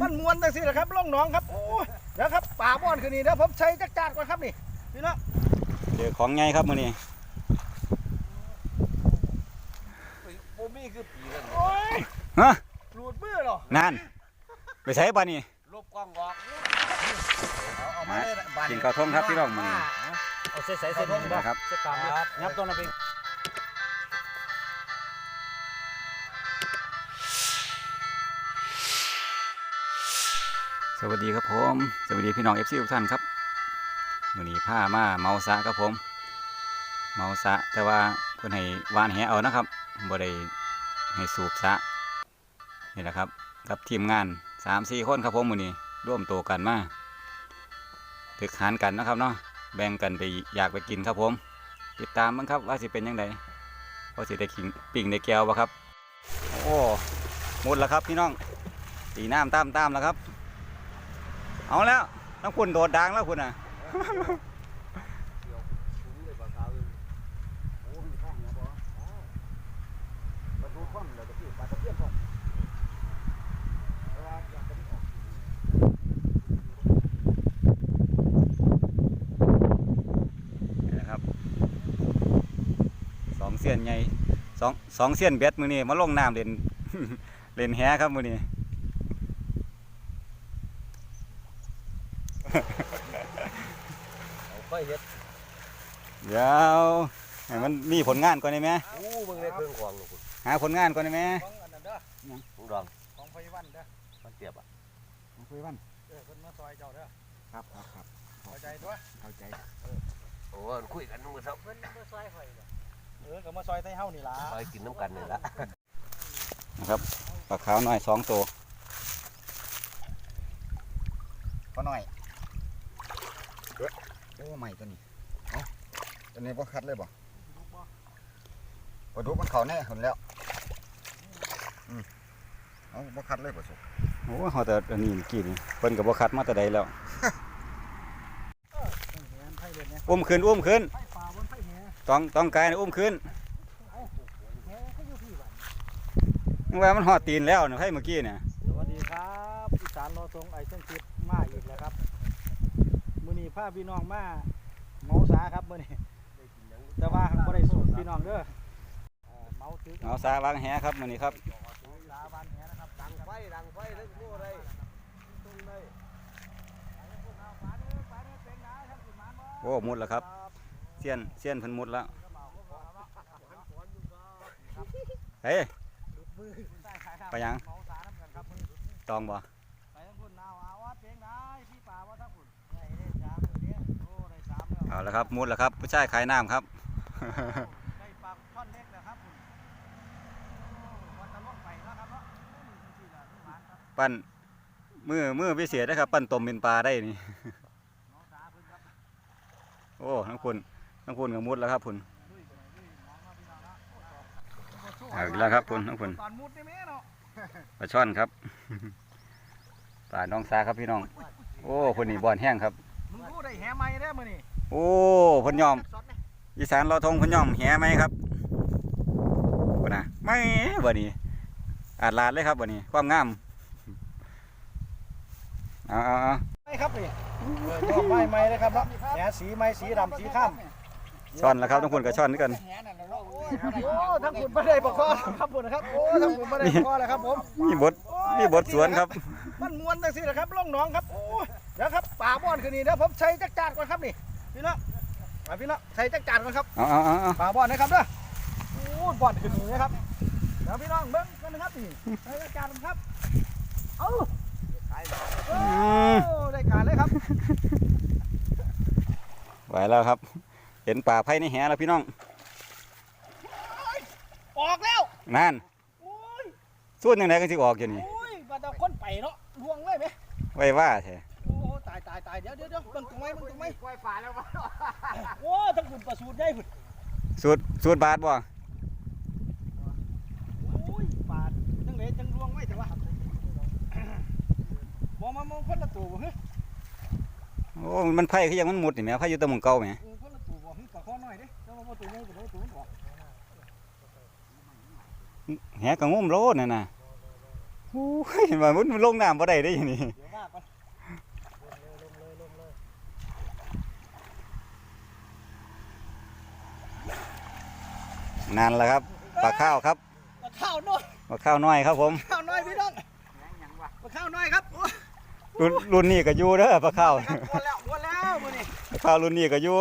มันมวนจังสิแหละครับล่องหน้องครับโอ้ยเดี๋ยวครับป่าบ้อนคืนนี้เดี๋ยวผมใช้จักรจานก่อนครับนี่พี่น้องเจอของไงครับมื้อนี้โบมี่คือปีกันโอ้ยฮะหลุดมือเหรอนั่นไปใช้บ่นี่ลบกล้องออกเอามาเลยบาดกินข้าวต้มครับพี่น้องมื้อนี้เอาใส่ใส่ใส่ทุ่งนะครับใส่กลางครับยับตัวนะพี่ส วัสดีครับผม สวัสดีพี่น้อง FC ทุกท่านครับมือนี้พามาเมาสะครับผม เมาสะแต่ว่าเพิ่นให้วานแหเอานะครับบ่ได้ให้สูบสะนี่แหละครับกับทีมงาน3-4คนครับผมมือนี้ร่วมตัวกันมาถึกหารกันนะครับเนาะแบ่งกันไปอยากไปกินครับผม ติดตามมั้งครับว่าสิเป็นยังไงว่าสิได้ขิงปิ่งในแก้วบ่ครับ โอ้หมดแล้วครับพี่น้องตีน้ำตามตามแล้วครับ เอาแล้วต้องคุณโดดดังแล้วคุณอะนี่นะครับสองเสี้ยนใหญ่สองสองเสี้ยนเบ็ดมือนี้มาลงน้ำเล่นเล่นแหครับมือนี้ เอาไฟเฮ็ดเดี๋ยวให้มันมีผลงานก่อนได้ไหมอู้มึงได้เครื่องของหนูคุณหาผลงานก่อนได้ไหมของอันนั้นเด้อมึงดองของไฟวันเด้อมันเตียบอะคุยวันเออเพิ่นมาซอยเจ้าเด้อครับครับครับเข้าใจตัวเข้าใจโอ้ยคุยกันมึงเศร้าเพิ่นมาซอยข่อยเด้อเออก็มาซอยใต้เฮานี่ล่ะคอยกินน้ำกันนี่ละนะครับปลาขาวหน่อยสองตัวก็หน่อยเอ้ย โอ้ใหม่ตัวนี้เอ้าตัวนี้บ่คัดเลยบ่ปลาดุกมันเขาแน่เห็นแล้วอืมเอ้าบ่คัดเลยบ่สุกโอ้เขาแต่อันนี้เมื่อกี้นี่เพิ่นกับบ่คัดมาแต่ใดแล้วเห็นไผเล่นเนี่ยอุ้มขึ้นอุ้มขึ้นไผป่าบนไผแหต้องต้องกายนะอุ้มขึ้นแหก็อยู่พี่บัดนึกว่ามันหอดตีนแล้วนะให้เมื่อกี้เนี่ยสวัสดีครับอีสานรอทรงไอ้เส้นติดมาอีกแล้วครับมื้ อนี้พาพี่น้องมาเมาสาครับมื้อนี้แต่ว่าบ่ได้สูตรพี่น้องเด้อเอ่อเมาตึกเอาสาวางแหครับมื้อนี้ครับสาบานแหนะครับดังไฟดังไฟเล่นรู้อะไรตรงเลยโอ้มุดแล้วครับเสี้ยนเสี้ยนเพิ่นมุดแล้วเฮ้ยไปยังเมาสาน้ำกันครับมื้อตองบ่ เอาแล้วครับมุดแล้วครับ ผู้ชายขายน้ำครับได้ปลาช่อนเล็กแล้วครับพุ่นโอ้วันจะล่องไปแล้วครับเนาะโอ้ยจังซี่ล่ะทุกหลานครับปั้นมือมือพิเศษนะครับ ปั้นต้มเป็นปลาได้นี่เมาสาเพิ่นครับโอ้ทั้งคุณทั้งคุณกับมุดแล้วครับคุณลุยไปลุยมองมาพี่น้องเนาะโอ้เอาอีกแล้วครับคุณทั้งคุณตอนมุดนี่แม่เนาะปลาช่อนครับปลาน้องซาครับพี่น้อง โอ้คนนี้บ่อนแห้งครับมึงรู้ได้แหใหม่ได้อมื้อนี้ โอ้เพ่นยอมสดนะอีสานเราทงเพ่นยอมแหไหมครับบ่นะไม่บ่นี้ อาดลาดเลยครับบ่นี้ ความงามเอาเอาเอาไม่ครับนี่เออยอมไม้ไม้เลยครับเนาะแหสีไม้สีดำสีข้ามช่อนแล้วครับทั้งคุณกับช่อนด้วยกันโอ้ทั้งคุณไม่ได้ประคอครับผมนะครับโอ้ทั้งคุณไม่ได้ประคอเลยครับผมมีบทมีบทสวนครับ มันมวนจังสิแหละครับล่องหน้องครับโอ้เดี๋ยวครับป่าบ้อนคืนนี้เดี๋ยวผมใช้จักรจานก่อนครับนี่ พี่น้องมาพี่น้องใช้จักรจานก่อนครับเอาเอาเอาเอาป่าบ้อนนะครับเด้อโอ้บ้อนคืนนี้นะครับเดี๋ยวพี่น้องเบิ้งกันนะครับนี่ใช้จักรจานครับเอ้าขายหนาโอ้ได้การเลยครับไหวแล้วครับ เห็นป่าไผ่ในแหแล้วพี่น้อง ออกแล้วนั่นโอ้ยส่วนยังไงก็สิออกอยู่นี่โอ้ยมาแต่คนไปเนาะลวงเลยไหมไว้ว่าแท้โอ้ตายตายตายเดี๋ยวเดี๋ยวเดี๋ยว เบิ่งตรงไหมเบิ่งตรงไหมไฟฟ้าแล้ววะโอ้ทั้งฝุ่นประสูตรได้ฝุ่นสูตรสูตรบาทบ่โอ้ยปาดจังเลยจังลวงไว้แต่ว่ามองมามองคนละตัวบ่เฮ้ยโอ้มันไผ่คือยังมันหมุดนี่แหมไผ่อยู่แตะมุงเก่าแหมเออคนละตัวบ่เฮ้ยปลาข้อน้อยเด้แล้วมาตัวใหญ่กว่าเด้ตัวมันออกแหกระงุ่มโลดนั่นน่ะโอ้ยว่ามันมันลงน้ำบ่ได้ได้อยังนี่เดี๋ยวมากก่อนลงเลยลงเลยลงเลย นานแล้วครับปลาข้าวครับมาข้าวน้อยปลาข้าวน้อยครับผมข้าวน้อยพี่น้องมาข้าวน้อยครับโอ้ยรุ่นรุ่นนี้ก็อยู่เด้อปลาข้าวครับวนแล้ววนแล้วมือนี่ปลาข้าวรุ่นนี้ก็อยู่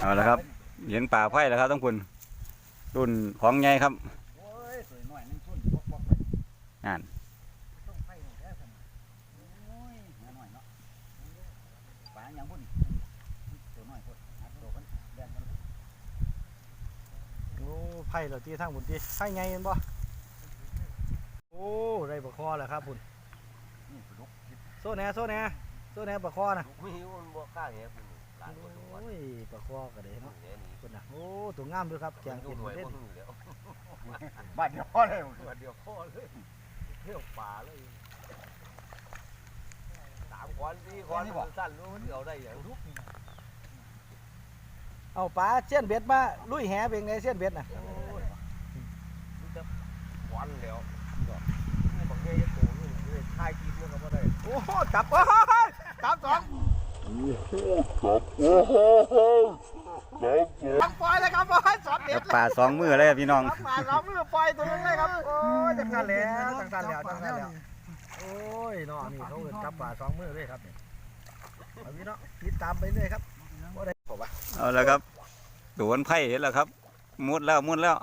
เอาละครับเห็นป่าไผ่แล้วครับต้องคุณรุ่นของใหญ่ครับ โอ้ยสวยหน่อยนึงทุ่นบกบกไป อ่าน ต้องไฟหน่อยแค่สั่นโอ้ยหาหน่อยเนาะปลาอย่างพุ่นตัวน้อยพุ่นหาตัวกันแดนกันโอ้ ไผ่เหราตีทางบุญตีไผ่ไงเห็นบ่โอ้ได้ปลาคอแล้วครับพุ่นโซ่แหน่โซ่แหน่โซ่แหน่ปลาคอนะมีมันบ่ข้างเงี้ยคุณหลานคนทุกวันโอ้ยปลาคอก็ได้เนาะเนี่ยนี่พุ่นน่ะโอ้ตัวงามด้วยครับแกงดูกินหน่วยเล่นคนอยู่แล้วบ้านเดียวพอเลยวันเดียวพ่อเลยเที่ยวป่าเลยสามควันสี่ควันสั้นรู้มันเอาได้อย่างทุก เอาปลาเส้นเบ็ดมาลุยแหเป็นไงเส้นเบ็ดน่ะควันแล้วนี่บางแง่ยังโตอยู่เลยทายกินมันก็บ่ได้โอ้โหจับโอ้ยจับสองจับปล่อยเลยครับปล่อยสองเบ็กัดบป่าสองมือเลยครับพี่น้องจับปลาสองมือปล่อยตัวนึงเลยครับโอ้ยจังกันแล้วจังกันแล้วจังกันแล้วโอ้ยเนาะนี่เขาเอิ้นจับปลาสองมือเลยครับนี่เอาพี่เนาะติดตามไปเรื่อยครับ บ่ได้บอกว่าเอาละครับโดนไผ่เห็นแล้วครับมุดแล้วมุดแล้ว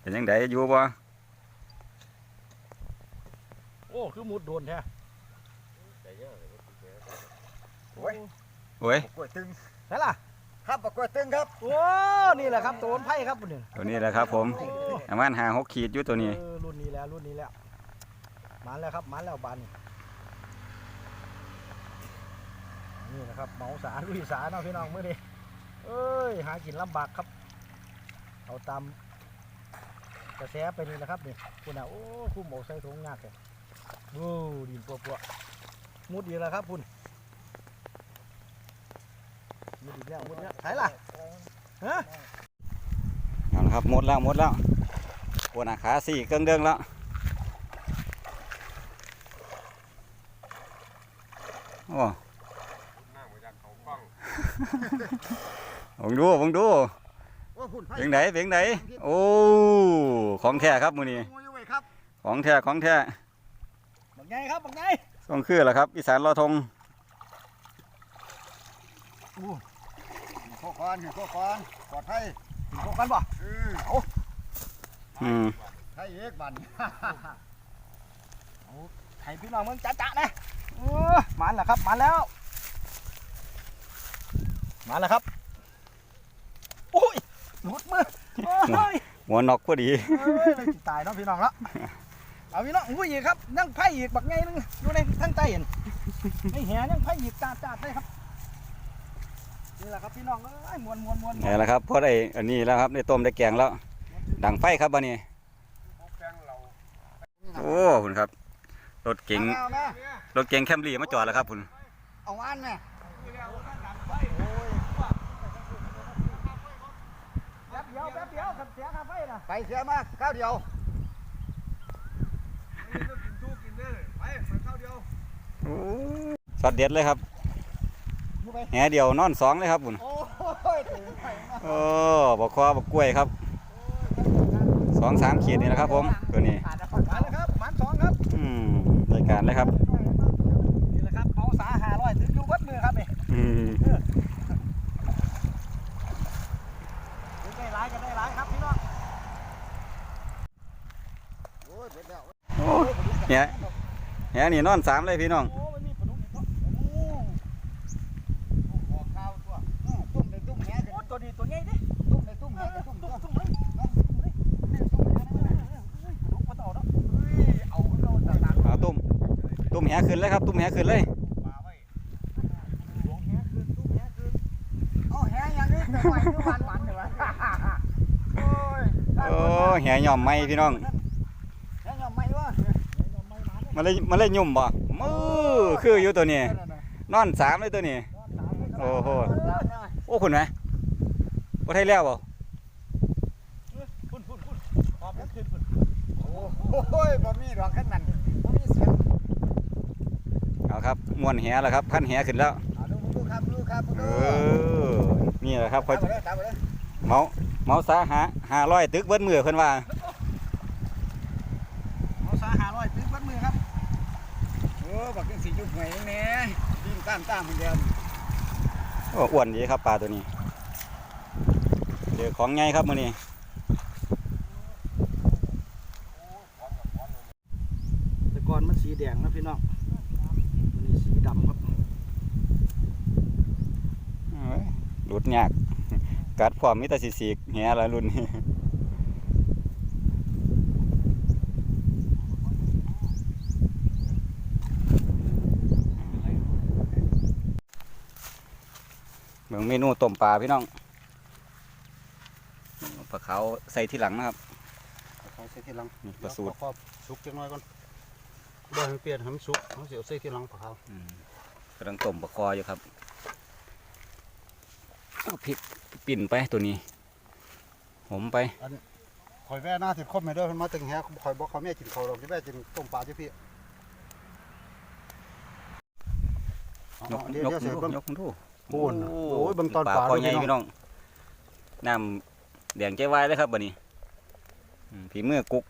เป็นยังไงอยู่บ่โอ้คือมุดโดนแท้แต่เยอะเลยโอ้ยกล้วยตึงไหนล่ะครับกล้วยตึงครับโอ้นี่แหละครับโดนไผ่ครับพุ่นนี่ตัวนี้แหละครับ ผมประมาณหาหกขีดอยู่ตัวนี้เออรุ่นนี้แล้วรุ่นนี้แล้วมาแล้วครับมาแล้วบาน นี่นะครับเหมาสาลุยสาเนาะพี่น้องเมื่อนี้เอ้ยหากินลำบากครับ เอาตามกระแสไปนี่แหละครับนี่คุณอะโอ้คุ้มเอาใส่ถุงงากเลยโอ้ดินปัวปัวมุดอีกแล้วครับคุณมุดอีแล้วมุดแล้วไหนล่ะฮะเอาละครับหมดแล้วหมดแล้วปวดหนาขาสี่เกิงเดิงแล้วโอ้ นั่งมาจากเขากล้อง ผมดูผมดูว่าหุ่นไผ่เพียงไหนเพียงไหนโอ้ ของแท้ครับมือนี้งูอยู่ไว้ครับของแท้ของแท้บักไงครับบักไงต้องคือแหละครับอีสานรอทงโคกอนโคกอนปลอดภัยกินพวกกันบ่เอออืมไทยเอกบันให้พี่น้องเมืองจ้าจ้านะเออมาแล้วครับมาแล้ว มาแล้วครับ โอ้ยหลุดมือโอ้ยหัวนอกพอดีเอ้ยเลยจิตายเนาะพี่น้องละเอาพี่น้องอุ้ยอีกครับนั่งไพ่อีกบักไงนึงอยู่ในทั้งใต้เห็นไอ้แหนั่งไพ่อีกจ้าจ้าได้ครับนี่แหละครับพี่น้องเอ้ยมวนมวนมวนนี่แหละครับพอได้อันนี้แล้วครับได้ต้มได้แกงแล้ว ดังไฟครับบันนี้แฟงเราโอ้คุณครับรถเก๋งเอานะรถเก๋งแคมรี่มาจอดแล้วครับคุณเอาอันน่ะ แป๊บเดียวแป๊บเดียวขับเสียค่าไฟนะไปเสียมากข้าวเดียวนี่ก็กินชูกินได้เลยไปไปข้าวเดียวโอ้สัตว์เด็ดเลยครับอยู่ไปแหเดียวนอนสองเลยครับคุณโอ้ยถึงไปโอ้บักคอบักกล้วยครับสองสามขีดนี่แหละครับผมตัวนี้มาแล้วครับหมันสองครับอืมรายการเลยครับนี่แหละครับเมาสาหาร้อยถึงอยู่วัดมือครับนี่อืม ถึงได้ร้ายกันได้ร้ายครับพี่น้อง โอ้ยเบิดแล้วโอ้แหแหนี่นอนสามเลยพี่น้องโอ้มันมีปลาดุกอีกเนาะโอ้ออกข้าวตัวอื้อตุ้มในตุ้มแหกันโอ้ตัวนี้ตัวใหญ่ดิตุ้มในตุ้มแหเอนตุ้ตุ้มมตุ้ตุ้มตุ้มเลยตุ้มเลยตุ้มเลยเฮ้ยปลาดุกปลาเต่าเนาะเฮ้ยเอาเราต่างตุ้มตุ้มแหขึ้นเลยครับ ตุ้มแหขึ้นเลยปลาไว้ๆหลวงแหคืนตุ้มแหคืนเอาแหอย่างนี้แต่ไหวคือหวานหวานเลยวะโอ้ยโอ้แหย่อมไม้พี่น้อง แหยอมไหมวะ มันเลยมันเลยยุ่มบ่มือคืออยู่ตัวนี้ นอนสามเลยตัวนี้ โอ้โห โอ้คุณไหมโอ้ไทยแล้วบ่โอ้ยบ่มีดอกขั้นนั้นบ่มีเสียงเอาครับมวนแหแล้วครับพันแหขึ้นแล้วเอาดูครับดูครับเออนี่แหละครับคอยเลยตามไปเมาเมาซาหาหาร้อยตึกเบิ้ลมือเพิ่นว่าสาหาร้อยตึ้งบัดมือครับ โอ้บักจังสีจุด หวยแน่ดิ้นตามตามเหมือนเดิมโอ้อ้วนดีครับปลาตัวนี้ เดี๋ยวของไงครับมื้อนี้แต่ก่อนมันสีแดงนะพี่น้องตัวนี้สีดำครับเอ้ยหลุดยาก กัดพร้อมมีแต่สิสีกแหละรุ่นนี้ เมืองเมนูต้มปลาพี่น้องปลาขาวใส่ที่หลังนะครับเขาใส่ทีหลังนี่ปลาสูตรครอบสุกจังน้อยก่อนบ่ให้มันเปลี่ยนให้มันสุกเขาสิเอาใส่ทีหลังปลาขาวอืมกำลังต้มปลาคออยู่ครับเอาพริกปิ่นไปตัวนี้หอมไปข่อยแว่หน้าที่ครบไม่เด้อเพิ่นมาตึงแฮะข่อยบ่เขาแม่กินข้าวดอกสิแว่กินต้มปลาจ้ะพี่เอายกเอาเดี๋ยวยกเดี๋ยวเสียดูเบิ่งยก ดูโอ้โหโอ้ยเบิ่งตอนปลาปลาคอด้วยใหญ่พี่พี่น้องน้องน้ำแดงใจวายเลยครับบัดนี้อืมฝีมือกุ๊ก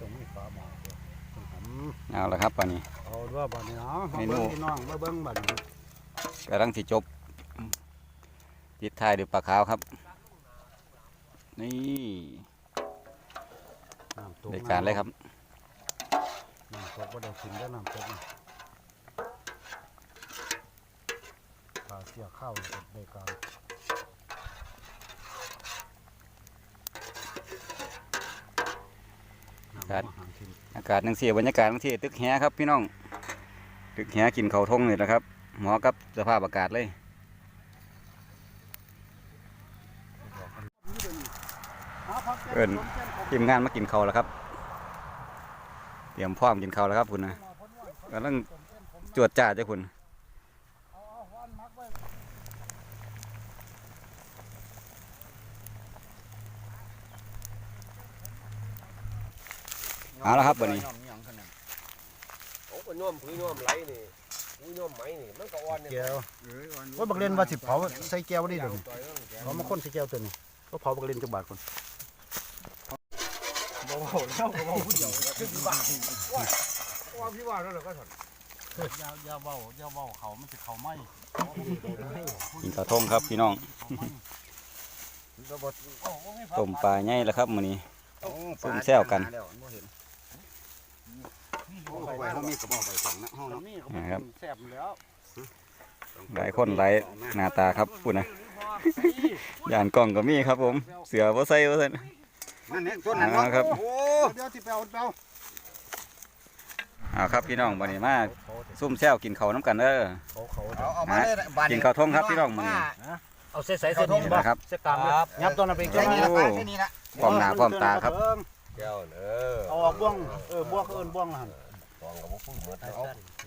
ต้องมีปลาหมอเด้อต้องหำเอาละครับบัดนี้เอาว่าบัดนี้เนาะมาเมนูเบิ่งพี่น้องมาเบิ่งบัดนี้กำลังสิจบปิดท้ายด้วยปลาขาวครับ นี่น้ำตกในการเลยครับ น้ำตกบ่ได้กินได้อน้ำตกนี่ปลาเสียข้าวเลยในการน้ำอาหารกินอากาศนังเสียบรรยากาศนังเสียตึกแหครับพี่น้อง ตึกแหกินเขาวทงนี่แหละครับเหมาะกับสภาพอากาศเลยเอิ้นทีมงานมากินเขาวแล้วครับ เตรียมพร้อมกินเขาวแล้วครับคุณนะกำลังจวดจ้าจ้าคุณเอาละครับวันนี้โอ้ก็ย่อมพื้นย่อมไหลนี่พื้นย่อมไหมนี่มันก็อ่อนนี่แก้วว่าบักเล่นว่าสิเผาใส่แก้วได้เดี๋ยวนี้เขามาคนใส่แก้วตัวนี้ก็เผาบักเล่นจักบาทคน ว่าพี่ว่าแล้วเหรอก็ถอนยาวยาวเบายาวเบาเขามันสิเขาไหมกินข้าวทงครับพี่น้องต้มปลาใหญ่แล้วครับมื้อนี้ซุ่มแซวกันนะห้องน้ำนะครับแซ่บแล้วหลายคนหลายหน้าตาครับคุณนะยานกล้องก็มีครับผม เสือบ่ใส่บ่ใส่ นั่นเนี่ยตัวนั้นอ่าครับ โอ้เดี๋ยวที่ไปเอาไปเอาเอาครับพี่น้องวันนี้มาซุ่มแซวกินข้าวน้ำกันเด้อ เขาเขาเอาเอามาเลยบาดกินข้าวทงครับพี่น้องมื้อนี้ เอาใส่ใส่เส้นนี้นี่นะครับ เส้นกลางเลยยับตัวนั้นเป็นแค่แค่นี้นี้ละโอ้ปลาแค่นี้ละพร้อมหน้าพร้อมตาครับแก้วเออเอาออกบ้วงเออบ้วงเขาเอิ้นบ้วงละหั่นฟองกับพวกพูดเหมือนเอา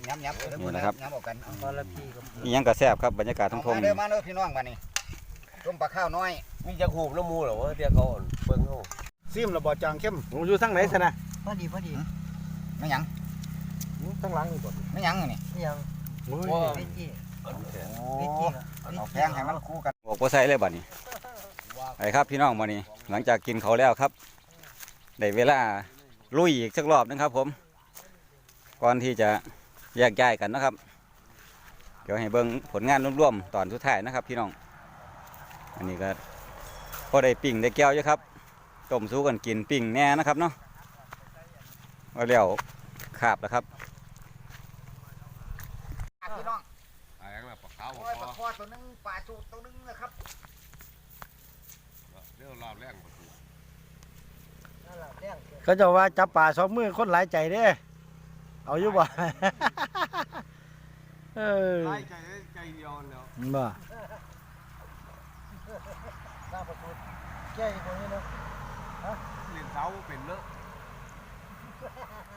ย้ำย้ำนี่นะครับย้ำออกกันเอาตอนละพี่กับนี่ยังกระแซบครับบรรยากาศทั้งทงมาเด้อมาเด้อพี่น้องบ้านนี้ต้มปลาข้าวน้อยมีจะหูบน้ำมูเหรอวะเดี๋ยวเขาเบิ่งเขา ซิมระบ่จางเข้มผมอยู่ทั้งไหนซะนะพอดีพอดีไม่หยังทั้งหลังนี่บ่ไม่หยังนี่นี่ยังว่าวิจี้โอ้วิจี้เอาแพงให้มันคู่กันบอกบ่ใส่เลยบัดนี้ไปครับพี่น้องวันนี้หลังจากกินเขาวแล้วครับได้เวลาลุยอีกสักรอบนึงครับ ผม ก่อนที่จะแยกย้ายกันนะครับ เดี๋ยวให้เบิ่งผลงานรวมๆตอนสุดท้ายนะครับ พี่น้อง อันนี้ก็พอได้ปิ่งได้แก้วอยู่ครับ ต้มสู้กันกินปิ่งแน่นะครับเนาะว่าแล้วขาบแล้วครับพี่น้องอะไรกันล่ะปลาขาวโอ้ยปลาคอตัวนึงปลาสูตรตัวนึงนะครับเรื่องรอบแรกหมดนั่นแหละเรื่องเขาจะว่าจับป่าสองมือคนหลายใจเด้เอาอยู่บ่เออใจใจใจเดียวแล้วบ่หน้าประตูแก้อีกคนนี้เนาะ เล่นเสาเป็นเนอะ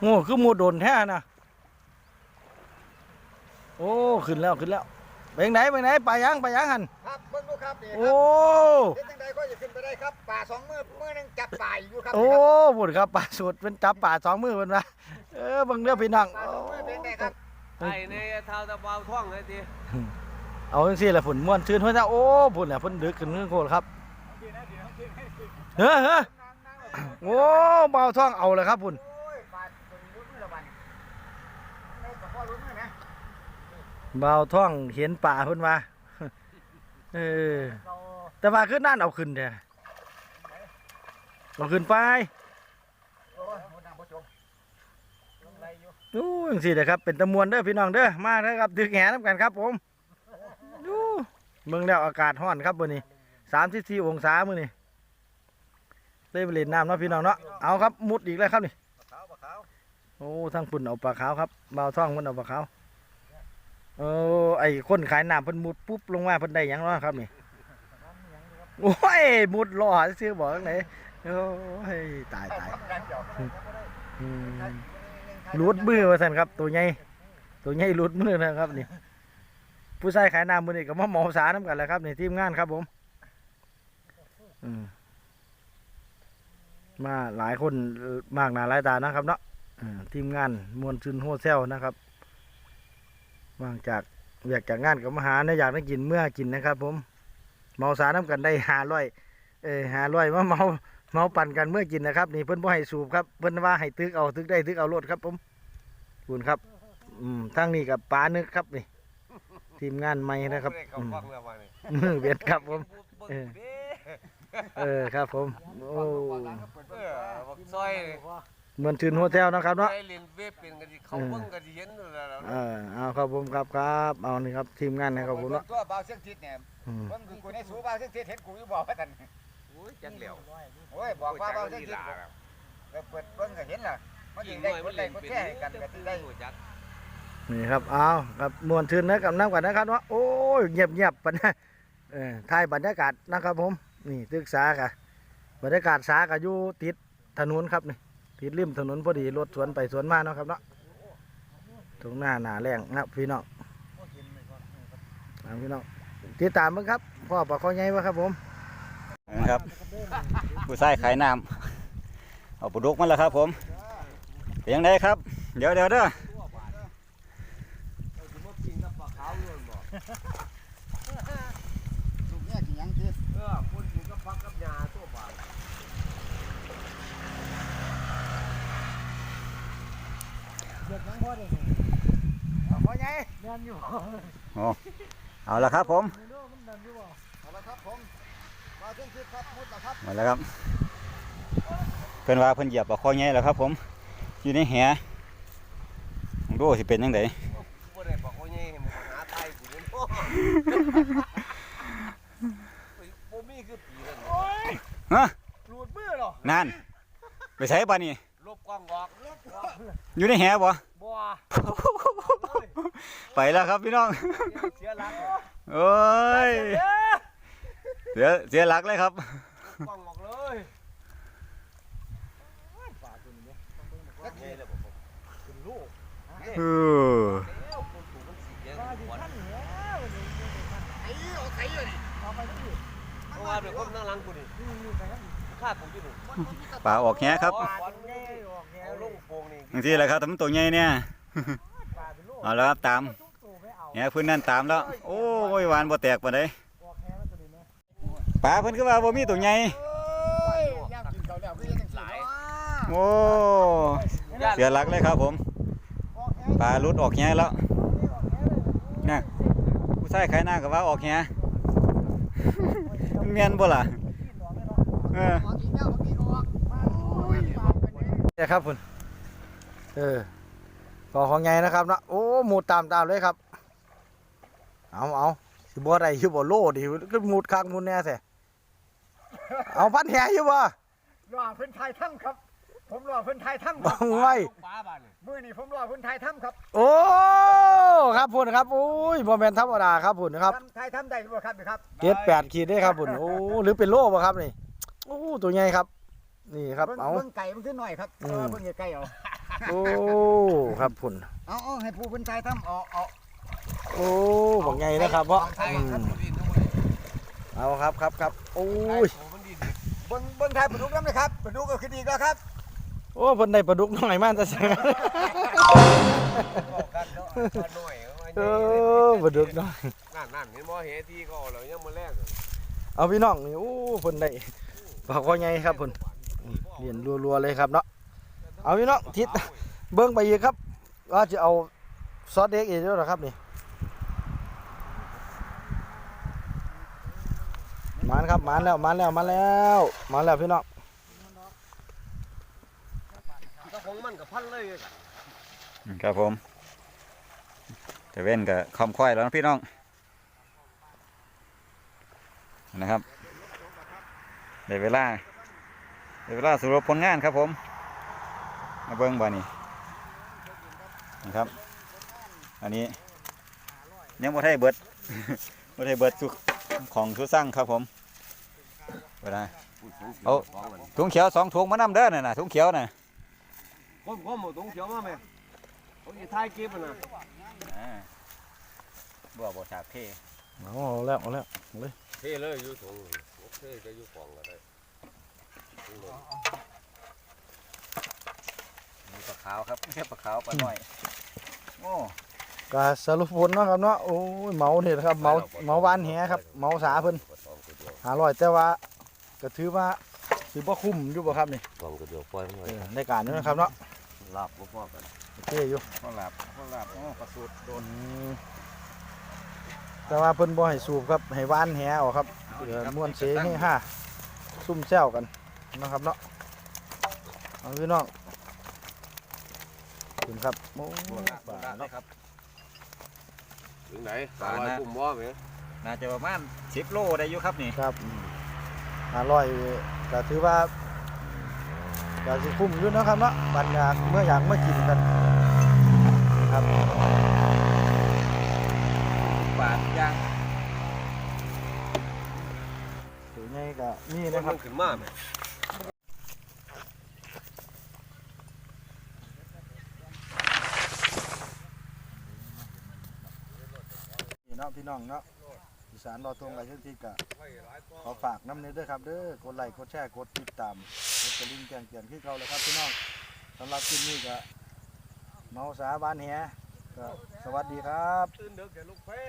โง่คือหมูโดนแท้นะโอ้ขึ้นแล้วขึ้นแล้วไปทางไหนไปทางไหนไปยังไปยังหันครับเบิ่งดูครับนี่คโอ้รับเฮ็ดจังใดก็ครับป่าสองมือมือหนึงจับป่าอยู่ครับโอ้บุญครับป่าสุดเป็นจับป่าสองมือเพิ่นว่าเออเบิ่งเด้อพี่น้องป่าสองมือเป็นไงครับไอ้ในเท้าตะเบาท่องเลยทีเอาจังซี่แหละฝุ่นม่วนชื่นเพิ่นว่าโอ้พุ่นน่ะเพิ่นดึกขึ้นเรื่องโคตรครับเฮ้อเฮ้อ โอ้เบาท้องเอาเลยครับพุ่นเบาท้องเห็นป่าพิ่นว่าเออแต่ว่าคือนั่นเอาขึ้นเด้อเอาขึ้นไปดูอยู่โอ้จังซี่นะครับ เป็นตะมวนเด้อพี่น้องเด้อมาเด้อครับดึกแหนํกันครับผมดูเบิ่งแล้วอากาศร้อนครับมื้อนี้34องศามื้อนี้ เลยไปเล่นน้ำเนาะพี่น้องเนาะเอาครับมุดอีกแล้วครับนี่ขาปลาขาโอ้ทั้งปุ่นเอาปลาขาวครับเบาท่องมันเอาปลาขาวเออไอ้คนขายน้ำเพิ่นมุดปุ๊บลงมาเพิ่นได้ยังเนาะครับนี่โอ้ยมุดรอซื้อบอกจังไหนโอ้ยตายตายทำกันเดี๋ยวอืมรูดมือว่าซั่นครับ ตัวใหญ่ตัวใหญ่รูดมือนะครับนี่ผู้ชายขายน้ำมือนี้ก็มาหมาสาน้ำกันแหล้วครับนี่ทีมงานครับผม อืม มาหลายคนมากหนาหลายตานะครับเนาะทีมงานมวลซึนโฮเซลนะครับว่างจากอยากจากงานกับมหาเนี่ยอยากได้กินเมื่อกินนะครับ ผม เมาสาน้ำกันได้หาร้อยเออหาร้อยมาเมาเมาปั่นกันเมื่อกินนะครับ นี่เพิ่นบ่ให้สูบครับเพิ่นว่าให้ตึกเอาตึกได้ตึกเอารถครับ ผมคุณครับ อืมทั้งนี้กับปลานึกครับนี่ทีมงานใหม่นะครับมือเบียดครับผม เออเออครับผมโอ้เออบักซอยนี่มวลซึนโฮเซลนะครับเนาะไอ้เล่นเว็บเป็นกันสิเขาเบิ่งกันสิเห็นอยู่แล้วเออเอาครับผมครับครับเอานี่ครับทีมงานนะครับผมเบิ่เนาะงตัวเบาเสียงทิศเนี่ยอืมเบิ่งคือกูในสูเบาเสียงทิศเห็นกูอยู่บอกว่าท่านโอ้ยจังแล้วโอ้ยบอกว่าเบาเสียงทิศก็เปิดเบิ่งก็เห็นล่ะมันยิงได้คนได้คนแท้ให้กันก็สิได้จักนี่ครับเอาครับมวนชื่นนะกับน้ำกันนะครับว่าโอ้ยเงียบเงียบๆปะนะเออถ่ายบรรยากาศนะครับผม นี่ศึกษากับบรรยากาศสากับอยู่ติดถนนครับนี่ติดริมถนนพอดีรถสวนไปสวนมาเนาะครับเนาะตรงหน้าหนาแรงนะพี่น้องเอาพี่น้องติดตามมั้งครับพ่อปะข้อใหญ่วะครับผมครับผู้ชายขายน้ำเอาปลาดุกมาแล้วครับ ผมเป็นยังไงครับ เดี๋ยวเดี๋ยวเด้อ เอาสิมากินกับปลาขาวล้วนบ่ สุกเนี่ยกินหยังทิศ เออคนกินกับผักกับหญ้าตัวบาด เด็กยังพอได้ พ่ อใหญ่เรียนอยู่เอาละครับผมไม่รู้มันดันอยู่บ่เอาละครับผมเบาเสียงทิศครับมุดแล้วครับมาแล้วครับเพิ่นว่าเพิ่นเหยียบปลาคอใหญ่แล้วครับ ผม อยู่ในแหดูสิเป็นยังไงบ่ได้บอกว่าไงให้มันหาตายกูเห็นบ่บ่มีคือปีนั่นฮะหลุดมือเหรอนั่นไปใช้ปลานี่ลบกล้องออกอยู่ในแหบ่ บ่ไปแล้วครับพี่น้อง เสียหลักโอ้ย เสียเสียหลักเลยครับกล้องออกเลยนี่เลยเป็นลูกอือแล้วคนถูกมันสิเยอะว่าสิกว่าท่านแล้วนี่ไอ้เอาไข่เลยนี่เอาไปที่เพราะว่าเป็นคนนั่งหลังกูนี่ นี่นี่ไปครับฆ่าผมที่หนูปลาออกแหครับปาดแน่ออกแน่เอาเลลยงโป่งนี่บางทีแหละครับแต่มันตัวใหญ่เนี่ยปาดเป็นลูกเอาแล้วครับตามทุกตัวไม่เอาแหพื้นนั่นตามแล้ว โอ้ยหวานบ่แตกปานใดออกแน่มันตัวนี้นะปลาเพิ่นคือว่าบ่มีตัวใหญ่โอ้ยย่างกินเขาแล้วคือจังซี่เนาะโอ้เสียหลักเลยครับผมออกแน่ปลาหลุดออกแหแล้วออกแน่เลยน่ะผู้ชายขายหน้าก็ว่าออกแหแม่นบ่ล่ะ เออออกอีกแล้วเมื่อกี้ก็ออกมาโอ้ยปากเป็นนี่เนี่ยครับคุณเออขอของใหญ่นะครับเนาะโอ้หมูตามตามเลยครับ เอาเอาสิบ่ได้อยู่บ่โลดิก็หมูดคักหมูดแน่แท้เอาพันแหอยู่บ่รอเพิ่นไทยถ้ำครับ ผมรอเพิ่นไทยถ้ำคบัรับงไว้ปลาบ้านนี่มื้อนี้ผมรอเพิ่นไทยถ้ำครับ โอ้ครับพุ่นครับโอ้ยบ่แม่นธรรมดาครับพุ่นครับทำไทยถ้ำได้บ่ครับครับเจ็ดแปดขีดได้ครับพุ่นโอ้หรือเป็นโลบ่ครับนี่ โอ้ตัวใหญ่ครับ นี่ครับเบิ่งเอาเบิ่งไก่มันขึ้นหน่อยครับอืเอมอเบิ่งไก่เอาโอ้ครับพุ่นเอาเอาให้ผู้เพิ่นไทยถ้ำเอาเอาโอ้บักใหญ่นะครับเพราะไทยอืท่านมผู้ดินทั้งหมดเอาครับครับครับโอ้ไทยยโอ้มันดีเบิ่งเบิ่งทายปลาดุกน้ำเลยครับปลาดุกก็คือดีแล้วครับโอ้เพิ่นได้ปลาดุกน้อยมาแต่เช้าบอกกันเนาะปลาหน่อยเอาไว้เออปลาดุกน้อยนั่นนั่นเห็นบ่เฮที่ก็เอาแล้วยังมาแรกเอาพี่น้องนี่โอ้เพิ่นได้ ปลาคอใหญ่ครับพิ่นเรียนรัวๆเลยครับเนาะเอาพี่น้องทิศเบิ่งไปอีกครับ ว่าจะเอาซอสเด็กอีกแล้วเหรอครับนี่มานครับมานแล้วมานแล้วมาแล้วมาแล้วพี่น้องถ้าของมันกับพันเลยครับผมแต่เว้นกับคอมค่อยแล้วนะพี่น้องนะครับ ได้เวลาได้เวลาสรุปผลงานครับผม มาเบิ้งบ่านี่นะครับ อันนี้ยังบ่ได้เบิดบ่ได้เบิดสุของสุสร้างครับผมเวลาเอาถุงเขียวสองถุงมานำเด้อน่ะนะถุงเขียวน่ะก้มก้มหมดตรงเขียวมาไหมเขาจะท้ายเก็บมันนะอ่าบ่บ่ฉากเท่เอาแล้วเอาแล้วเท่เลยอยู่ถุง เท่จะอยู่กล่องก็ได้มีปลาขาวครับไม่ปลาขาวปลาน้อย โอ้ก็สรุปผลเนาะครับเนาะโอ้ยเมาเนี่ยครับเมาเมาวานแหครับเมาสาเพิ่นหาร้อยแต่ว่าก็ถือว่าถือว่าคุ้มอยู่บ่ครับนี่กล่องก็เดียวปล่อยมันเออในการนี้นะครับเนาะหลาบบ่พอกันโอเคอยู่ข้าวหลาบข้าวหลาบโอ้ปลาสูตรโดน อืมแต่ว่าเพิ่นบ่ให้สูบครับให้วานแหออกครับ เดี๋ยวม่วนเสให้ห้าซุ่มแซวกันนะครับเนาะเอาพี่น้องขอบคุณครับโอ้โดนละโดนละเลยครับ ถึงไหนสามร้อยปุ่มบ่ไหมน่าจะประมาณสิบโลได้อยู่ครับนี่ครับห้าร้อยก็ถือว่าก็สิคุ้มอยู่นะครับเนาะบันอยากเมื่ออยากเมื่อกินกันครับบาทย่าง ตัวใหญ่ ก็มีมันะนครับขึ้นมาไหมนี่เนาะพี่น้องเนาะอีสานรอตรงไรเช่นที่กะขอฝากน้ำเนื้อด้วยครับเด้อกดไลค์กดแชร์กดติดตามกดกระดิ่งแจ้งเตือนขึ้นเขาเลยครับพี่น้องสำหรับคลิปนี้ก็เมาสาบ้านแหก็สวัสดีครับ ตื่นเด็กแกลูกเพ่